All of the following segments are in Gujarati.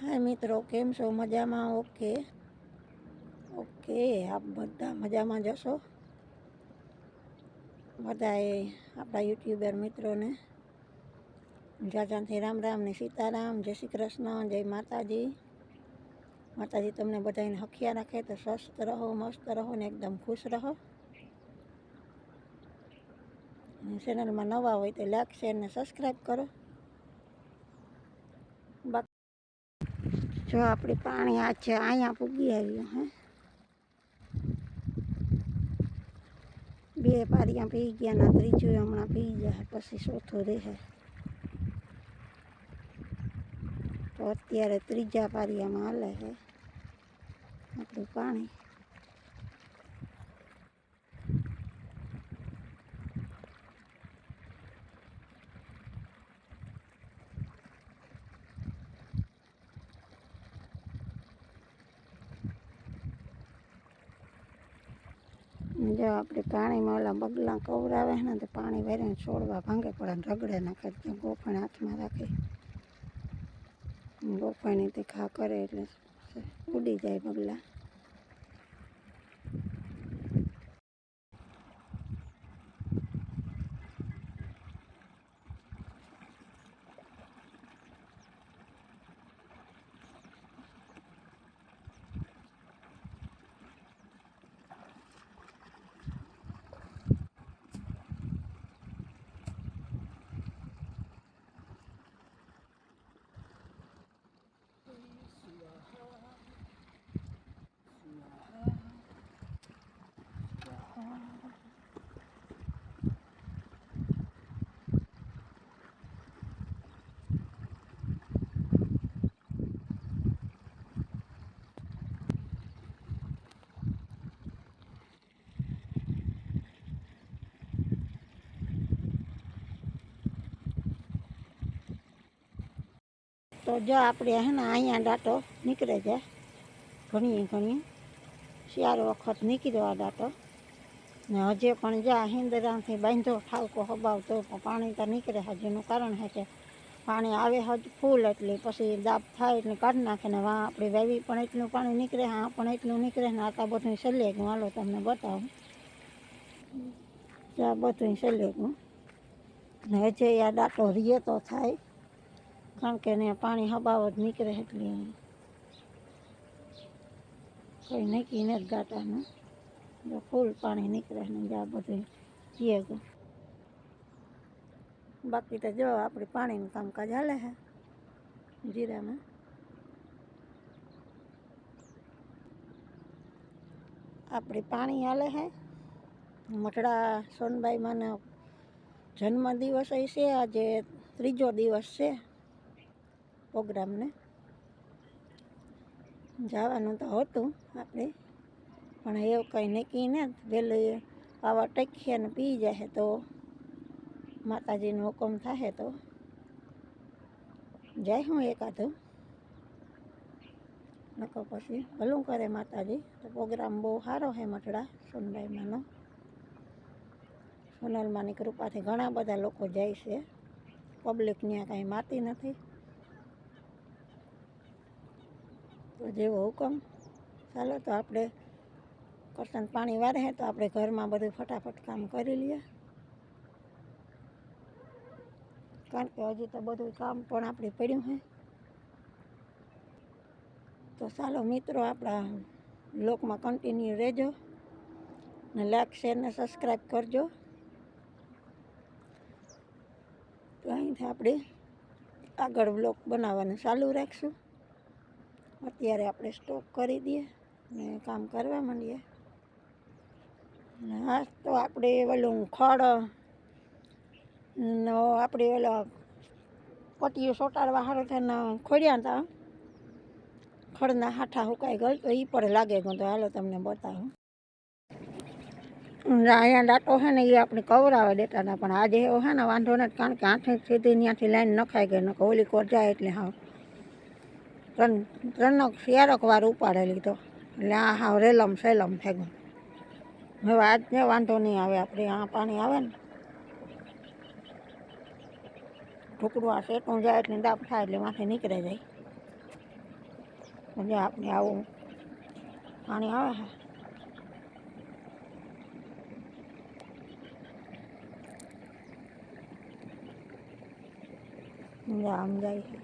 હાય મિત્રો, કેમ છો? મજામાં? ઓકે. ઓકે, આપ બધા મજામાં જશો બધાએ આપણા યુટ્યુબર મિત્રોને જાજાથી રામ રામ ને સીતારામ, જય શ્રી કૃષ્ણ, જય માતાજી. માતાજી, તમને બધાને હખિયા રાખે તો સ્વસ્થ રહો, મસ્ત રહો ને એકદમ ખુશ રહો. ચેનલમાં નવા હોય તો લાઈક શેર ને સબસ્ક્રાઈબ કરો બાકી જો આપણે પાણી આ છે, અહીંયા પૂગી આવ્યું હે. બે પારિયા પી ગયા ના ત્રીજું હમણાં પી જાય પછી ચોથો રહે તો અત્યારે ત્રીજા પારિયામાં હાલે છે આપણું પાણી. જો આપણે પાણીમાં ઓલા બગલા કવરાવે ને, તો પાણી વેરીને છોડવા ભાંગે પડે રગડે નાખે તો ગોફણ હાથમાં રાખી. ગોફણી તે ખા કરે એટલે ઉડી જાય બગલા. તો જો આપણે હે ને અહીંયા દાંતો નીકળે જાય ઘણીએ ઘણીએ. ચાર વખત નીકળ્યો આ દાંતો ને હજે પણ જ્યાં હિંદરાથી બાંધો ઠાવકો હબાવતો પણ પાણી તો નીકળે હજીનું કારણ છે કે પાણી આવે હજ ફૂલ એટલે પછી દાબ થાય એટલે કાઢી નાખે ને વાં આપણે વહેવી પણ એટલું પાણી નીકળે, હા પણ એટલું નીકળે ને આ બધું સલેગું હાલો તમને બતાવું. આ બધું સલેગું ને હજે આ દાંતો રીએ તો થાય. કારણ કે ને પાણી હબાવ જ નીકળે એટલે કોઈ નક્કી નથી ગાટાનું જો ફૂલ પાણી નીકળે ને જ્યાં બધું ગયું બાકી તો જો આપણે પાણીનું કામકાજ હાલે છે જીરામાં. આપણે પાણી હાલે છે મઠડા સોનબાઈ માનો જન્મદિવસ છે, આજે ત્રીજો દિવસ છે. પ્રોગ્રામને જવાનું તો હતું આપણે, પણ એવું કંઈ નક્કી ને વહેલું આવા ટકીએ ને પી જાય તો માતાજીનો હુકમ થાય તો. જાય હું એકાદું નકો પછી ભલું કરે માતાજી. તો પ્રોગ્રામ બહુ સારો છે મઠડા સોનબાઈમાંનો. સોનલમાની કૃપાથી ઘણા બધા લોકો જાય છે. પબ્લિક ત્યાં કાંઈ માતી નથી. તો જેવો હુકમ. ચાલો તો આપણે કરશન પાણી વારે તો આપણે ઘરમાં બધું ફટાફટ કામ કરી લઈએ. કારણ કે હજી તો બધું કામ પણ આપણે પડ્યું છે. તો ચાલો મિત્રો આપણા લોકમાં કન્ટિન્યુ રહેજો ને લાઈક શેર સબસ્ક્રાઈબ કરજો. તો અહીંથી આપણે આગળ બ્લોક બનાવવાનું ચાલુ રાખશું. અત્યારે આપણે સ્ટોક કરી દઈએ ને કામ કરવા માંડીએ. હા તો આપણે ઓલું ખડ આપણે ઓલા પટીઓ સોટાડવા સારું થઈને ખોડ્યા હતા. ખડના હાઠા હુકાઈ ગયો તો એ પણ લાગે ગયો તો હાલો તમને બતાવું. અહીંયા દાંટો છે ને એ આપણે કવરાવા દેતા હતા, પણ આજે એવો છે ને વાંધો નથી, કારણ કે આઠે સીધી ત્યાંથી લાઈન નખાઈ ગઈ નકો ઓલી કોટ જાય એટલે હા ત્રણ, ત્રણક શિયાળક વાર ઉપાડે લીધો એટલે આ હા રેલમ સેલમ થઈ ગયું. હવે આજને વાંધો નહીં આવે, આપણે આ પાણી આવે ને. ઢોકળું આ શેટું જાય એટલે દાબ થાય એટલે માથે નીકળે જાય. એટલે આપણે આવું પાણી આવે જા આમ જાય છે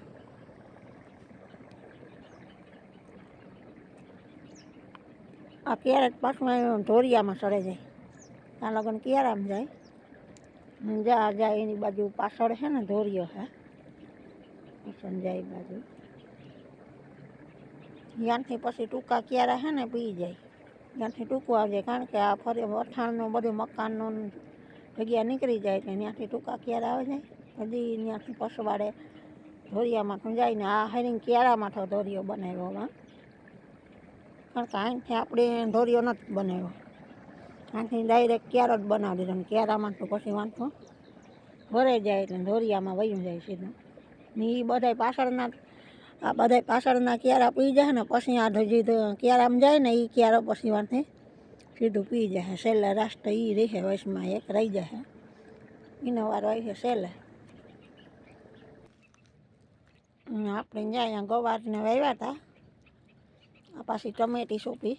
આ ક્યારેક પાછું ધોરિયામાં સડે જાય. ત્યાં લગન કિયારામાં જાય. ને જા જાય એની બાજુ પાછળ છે ને ધોરિયો છે સંજાય બાજુ. ત્યાંથી પછી ટૂંકા ક્યારા છે ને પી જાય. ત્યાંથી ટૂંકું આવી જાય કારણ કે આ ફરી વઠાણનું બધું મકાનનું જગ્યા નીકળી જાય એટલે ત્યાંથી ટૂંકા ક્યારા આવી જાય. હજી ત્યાંથી પસવાડે ધોરિયામાં જાય ને આ હરિંગ ક્યારામાં તો ધોરિયો બનાવ્યો કારણ કે આપણે ધોરિયો નથી બનાવ્યો. અહીંથી ડાયરેક્ટ ક્યારો જ બનાવી દીધો ને ક્યારામાં તો પછી વાંધો ભરાઈ જાય એટલે ઢોરિયામાં વયું જાય સીધું. ને એ બધાય પાછળના આ બધાય પાછળના ક્યારા પી જાય ને પછી આ તો ક્યારામાં જાય ને એ ક્યારો પછી વાંધે સીધું પી જાય. છેલ્લે રાષ્ટ્ર એ રહે વયસમાં એક રહી જાય. એનો વારો આવી છેલ્લે. આપણે જાય અહીંયા ગવારને વાવ્યા હતા આ પાછી ટમેટી સોંપી.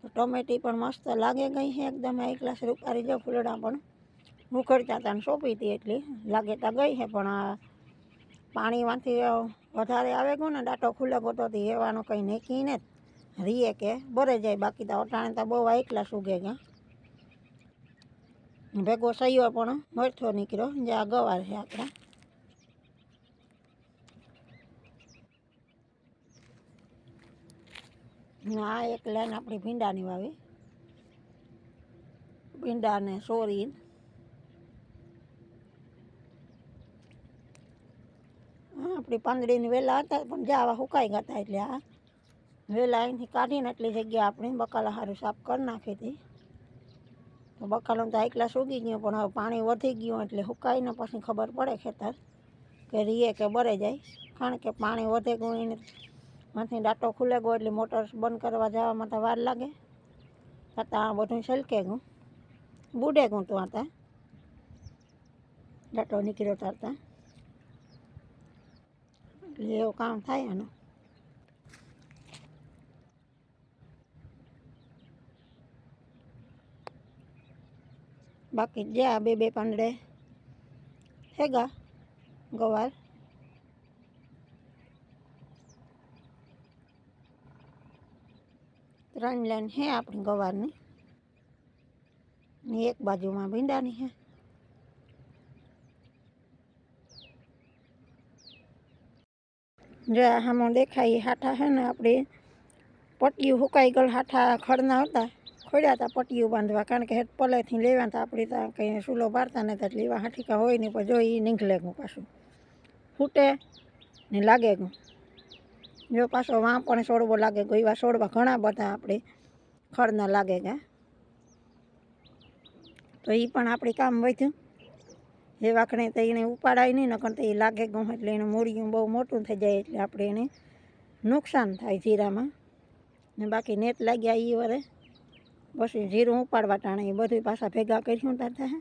તો ટમેટી પણ મસ્ત લાગે ગઈ છે એકદમ. એક ગ્લાસ રૂપારી જો ફૂલડા પણ ઉખડતા હતા ને સોંપી હતી એટલી. લાગે તા ગઈ છે પણ આ પાણીમાંથી વધારે આવે ગયો ને, ડાટો ખુલ્લે ગયો હતી એવાનો કંઈ નેકી ને રીએ કે ભરે જાય, બાકી તો અટાણે તો બહુ એકલા સુગે ગયા. ભેગો સૈયો પણ મરથો નીકળ્યો, જે આ ગવાર છે આપણા. આ એક લાઈન આપણી ભીંડાની વાવી. ભીંડાને સોરી આપણી પાંદડીની વેલા હતા, પણ જાવા સુકાઈ ગયા હતા એટલે આ વેલા અહીંથી કાઢીને એટલી જગ્યા આપણે બકાલા સારું સાફ કરી નાખી હતી. તો બકાલો તો એકલા સૂકી ગયો, પણ હવે પાણી વધી ગયું એટલે સુકાઈને પછી ખબર પડે ખેતર કે રીએ કે બરે જાય. કારણ કે પાણી વધે ગયું એને માંથી ડાટો ખુલે ગયો એટલે મોટર બંધ કરવા જવામાં તો વાર લાગે. છતાં આ બધું સલકે ગયું. બુડે ગયું તો હતા ડાટો નીકળ્યો તારતા એટલે એવું કામ થાય આનું. બાકી જ્યાં બે બે પાંદડે. હેગા ગવાર. ત્રણ લાઈન હે આપણી ગવારની. ને એક બાજુમાં ભીંડાની હે. જો આમાં દેખાય હાઠા હે ને આપણે પટ્ટીયું સુકાઈ ગયેલ હાઠા ખડના હતા. ખોડ્યા હતા પટ્ટીયું બાંધવા. કારણ કે હેઠ પલેથી લેવા હતા આપણે ત્યાં કંઈ સૂલો બારતા નથી એટલે એવા હાઠીકા હોય નહીં પણ જો એ નીકળે ગયું પાછું. ફૂટે ને લાગે ગયું. જો પાછો વાં પણ છોડવો લાગે ગયો એવા છોડવા ઘણા બધા આપણે ખડના લાગે ગયા તો એ પણ આપણે કામ વધ્યું. એ વાંકણે તો એને ઉપાડાય નહીં, નકર તો એ લાગે ગયું એટલે એનું મૂળિયું બહુ મોટું થઈ જાય એટલે આપણે એને નુકસાન થાય જીરામાં ને બાકી નેટ લાગ્યા એ વરે. પછી જીરું ઉપાડવા ટાણે એ બધું પાછા ભેગા કર્યું તાર થાય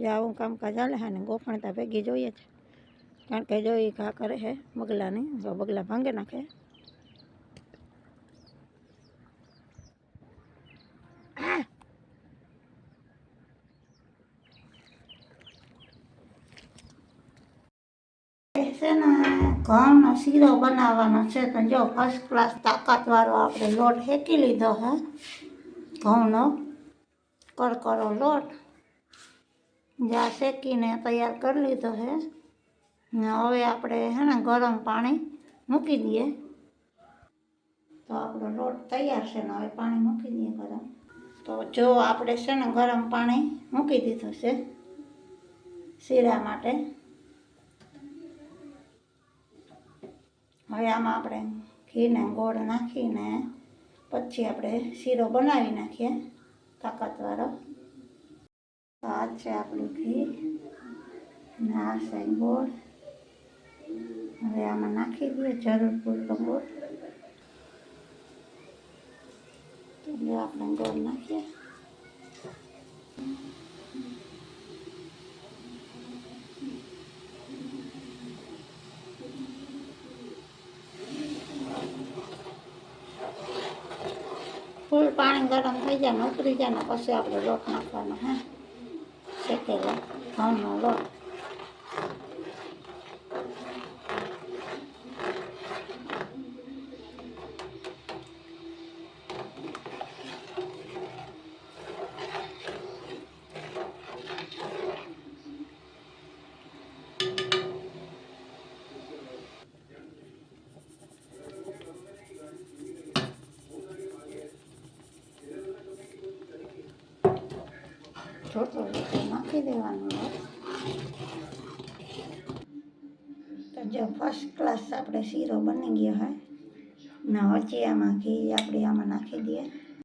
જે, આવું કામકાજ ચાલે છે ને ગોફણ તો ભેગી જોઈએ છે. કારણ કે જો એ ઘા કરે છે બગલાની તો બગલા ભાંગે નાખે. છે ને, ઘઉંનો શીરો બનાવવાનો છે તો જો ફર્સ્ટ ક્લાસ તાકાતવાળો આપણે લોટ શેકી લીધો હે, ઘઉંનો કરકરો લોટ. જા શેકીને તૈયાર કરી લીધો છે. ને હવે આપણે હે ને ગરમ પાણી મૂકી દઈએ. તો આપણો લોટ તૈયાર છે ને હવે પાણી મૂકી દઈએ ગરમ. તો જો આપણે છે ને ગરમ પાણી મૂકી દીધું છે શીરા માટે. હવે આમાં આપણે ઘીને ગોળ નાખીને પછી આપણે શીરો બનાવી નાખીએ, તાકાતવાળો. તો આ છે આપણું ઘી. અને આ છે ગોળ. હવે આમાં નાખી દઈએ, જરૂર પૂરતો ગોળ. તો આપણે ગોળ નાખીએ. ફૂલ પાણી ગરમ થઈ જાય ને ઉતરી જાય ને પછી આપણે લોટ નાખવાનો, હા. 给了，然后拿了。લોટ થોડો થોડો નાખી દેવાનું હોય તો જો ફર્સ્ટ ક્લાસ આપણે શીરો બની ગયો હોય ને, હજી આમાં ઘી આપણે આમાં નાખી દઈએ.